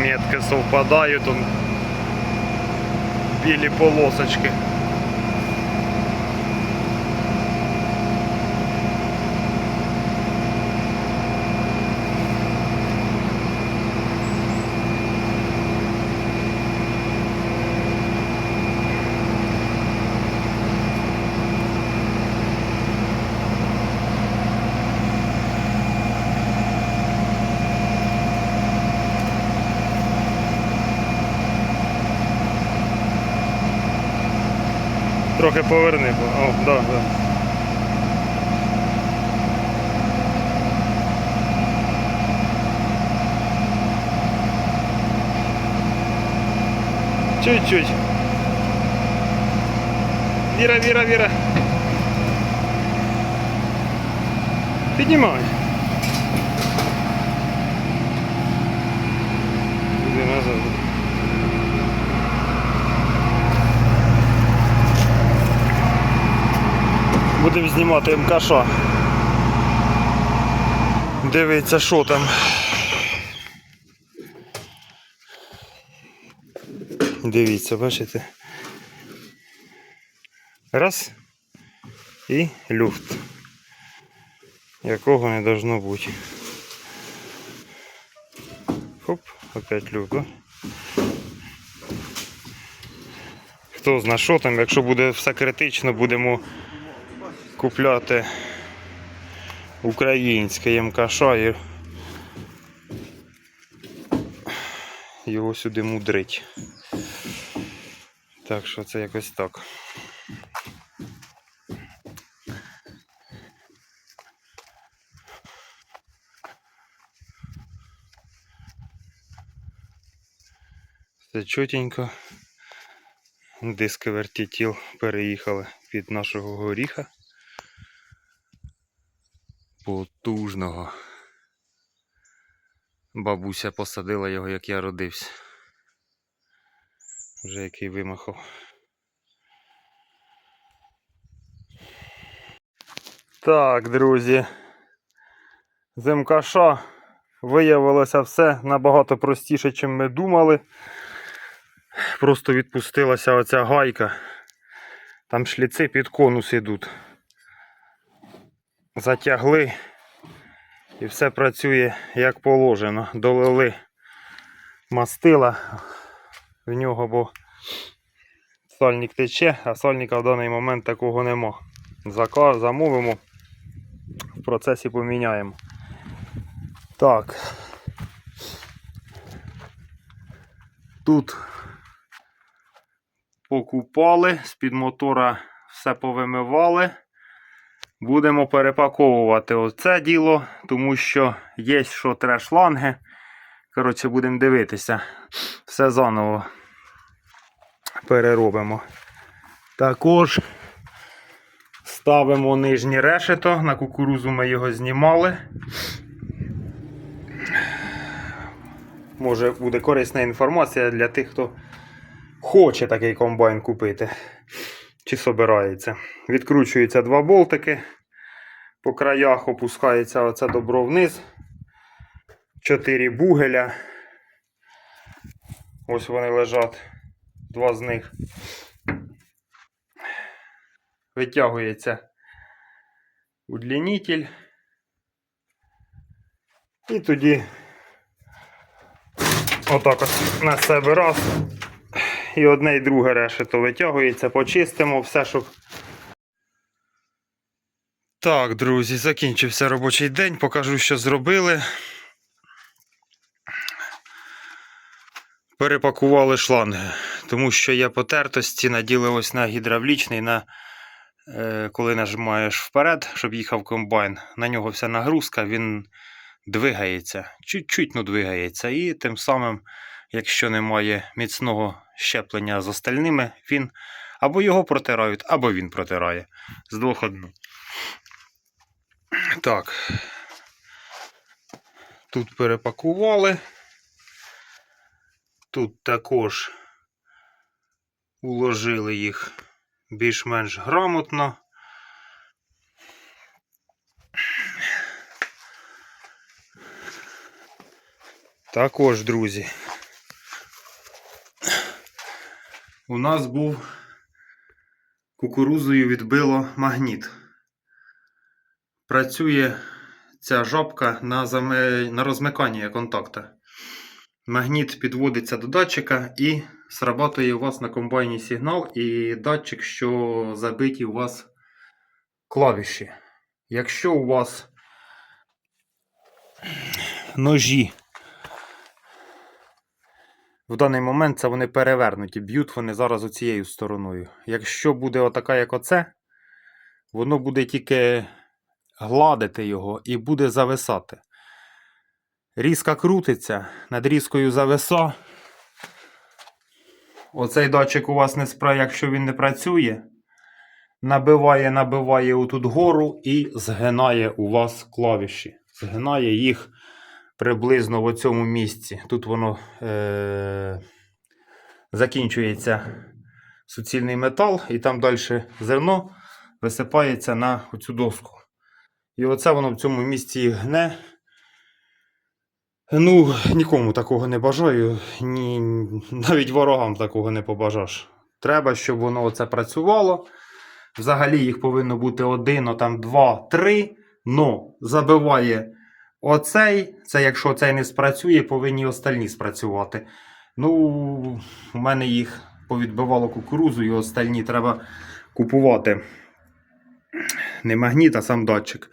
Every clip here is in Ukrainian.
краски совпадають, он білі полосочки. Трохи поверни. бо- О, да, да. Чуть-чуть. Віра, Віра, Віра. Піднімай. Будемо знімати МКШ. Дивіться, що там. Дивіться, бачите? Раз. І люфт. Якого не должно бути. Хоп, опять люфт, да? Хто зна що там, якщо буде все критично, будемо купляти українське МКШ і його сюди мудрить. Так що це якось так. Все чотенько. Диски вертітіл переїхали під нашого горіха. Потужного. Бабуся посадила його, як я родився. Вже який вимахав. Так, друзі. З МКШ виявилося все набагато простіше, ніж ми думали. Просто відпустилася оця гайка. Там шліци під конус ідуть. Затягли і все працює як положено. Долили мастила в нього, бо сальник тече, а сальника в даний момент такого нема. Замовимо, в процесі поміняємо. Так. Тут покупали, з-під мотора все повимивали. Будемо перепаковувати оце діло, тому що є що треш-ланги. Коротше, будемо дивитися. Все заново переробимо. Також ставимо нижнє решето. На кукурузу ми його знімали. Може буде корисна інформація для тих, хто хоче такий комбайн купити. Чи собирається. Відкручуються два болтики. По краях опускається оце добро вниз. Чотири бугеля. Ось вони лежать. Два з них. Витягується удлінитель. І тоді отак от на себе раз. І одне і друге решето витягується, почистимо все, щоб. Так, друзі, закінчився робочий день. Покажу, що зробили. Перепакували шланги, тому що є потертості, наділи на гідравлічний, на, е, коли нажимаєш вперед, щоб їхав комбайн. На нього вся нагрузка, він двигається, чуть-чуть ну, двигається. І тим самим, якщо немає міцного щеплення з остальними, він або його протирають, або він протирає. З двох одно. Так. Тут перепакували. Тут також уложили їх більш-менш грамотно. Також, друзі, у нас був кукурузою відбило магніт. Працює ця жабка на, заме... на розмикання контакта. Магніт підводиться до датчика і срабатує у вас на комбайні сигнал і датчик, що забиті у вас клавіші. Якщо у вас ножі в даний момент це вони перевернуті, б'ють вони зараз оцією стороною. Якщо буде отака, як оце, воно буде тільки гладити його і буде зависати. Різка крутиться, над різкою зависа. Оцей датчик у вас не спра, якщо він не працює, набиває, набиває отут гору і згинає у вас клавіші. Згинає їх приблизно в цьому місці. Тут воно е- закінчується суцільний метал, і там далі зерно висипається на цю доску. І оце воно в цьому місці гне. Ну, нікому такого не бажаю, ні, навіть ворогам такого не побажаш. Треба, щоб воно оце працювало. Взагалі їх повинно бути один, там два, три. Но забиває оцей. Це якщо цей не спрацює, повинні остальні спрацювати. Ну, у мене їх повідбивало кукурузу, і остальні треба купувати. Не магніт, а сам датчик.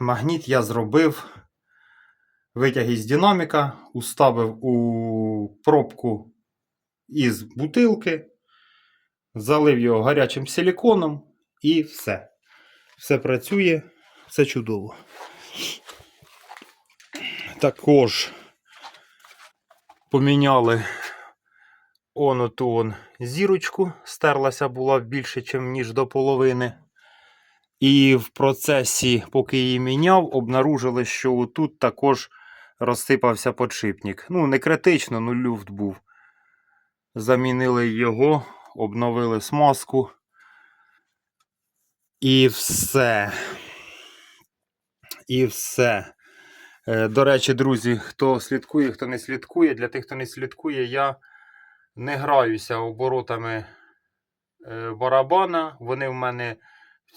Магніт я зробив. Витяг із динаміка, уставив у пробку із бутилки, залив його гарячим силіконом і все. Все працює, все чудово. Також поміняли он оту он зірочку, стерлася була більше, ніж до половини. І в процесі, поки її міняв, обнаружили, що тут також розсипався подшипник. Ну, не критично, ну люфт був. Замінили його, обновили смазку. І все. І все. Е, До речі, друзі, хто слідкує, хто не слідкує, для тих, хто не слідкує, я не граюся оборотами е, барабана. Вони в мене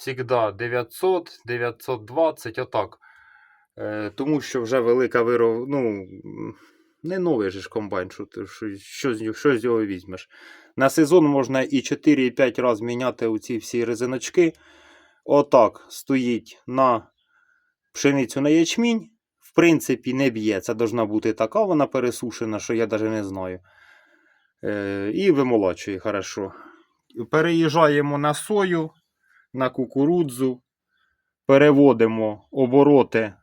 завжди 900, 920, отак. Е, Тому що вже велика виров... ну, не новий же ж комбайн, що, що, з що з нього візьмеш. На сезон можна і 4, і 5 разів міняти оці всі резиночки. Отак стоїть на пшеницю на ячмінь. В принципі, не б'є. Це должна бути така вона пересушена, що я навіть не знаю. Е, і вимолачує хорошо. Переїжджаємо на сою, на кукурудзу, переводимо обороти.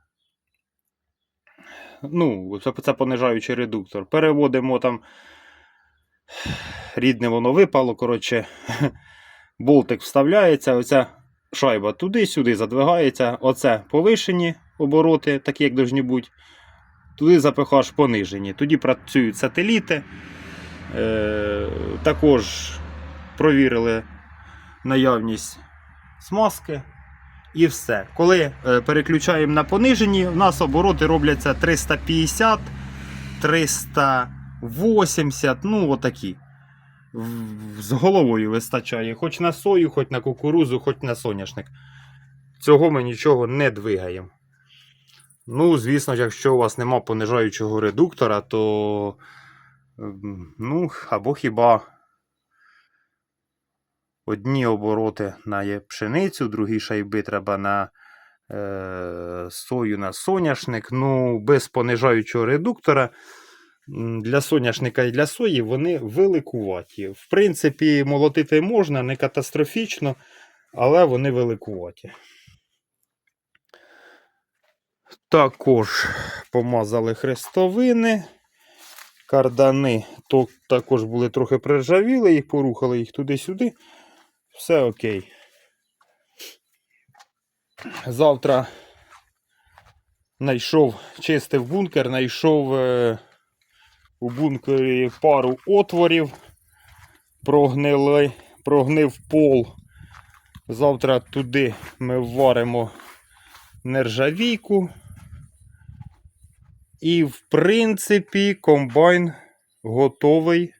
Ну, це, це понижаючий редуктор. Переводимо там. Рідне воно випало. Коротше, болтик вставляється, оця шайба туди-сюди задвигається. Оце повишені обороти, такі як должні бути. Туди запихаш понижені. Тоді працюють сателіти. Е, також провірили наявність смазки. І все. Коли е, переключаємо на понижені, у нас обороти робляться 350, 380, ну отакі. З головою вистачає. Хоч на сою, хоч на кукурузу, хоч на соняшник. Цього ми нічого не двигаємо. Ну, звісно, якщо у вас нема понижаючого редуктора, то ем, ну, або хіба одні обороти на пшеницю, другі шайби треба на е, сою на соняшник. Ну, без понижаючого редуктора для соняшника і для сої вони великуваті. В принципі, молотити можна, не катастрофічно, але вони великуваті. Також помазали хрестовини. Кардани то також були трохи приржавіли, їх порухали їх туди-сюди. Все окей. Завтра знайшов, чистив бункер, знайшов е, у бункері пару отворів, прогнили, прогнив пол. Завтра туди ми вваримо нержавійку. І, в принципі, комбайн готовий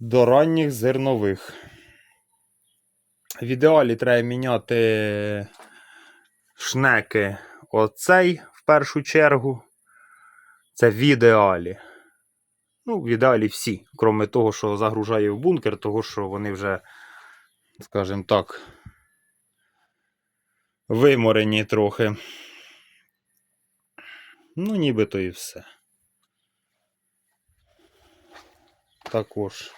до ранніх зернових. В ідеалі треба міняти шнеки оцей в першу чергу. Це в ідеалі. Ну, в ідеалі всі, крім того, що загружає в бункер, того, що вони вже, скажімо так, виморені трохи. Ну, нібито і все. Також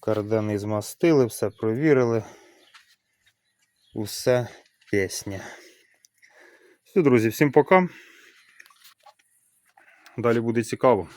кардани змастили, все провірили. Усе пісня. Все, друзі, всім пока. Далі буде цікаво.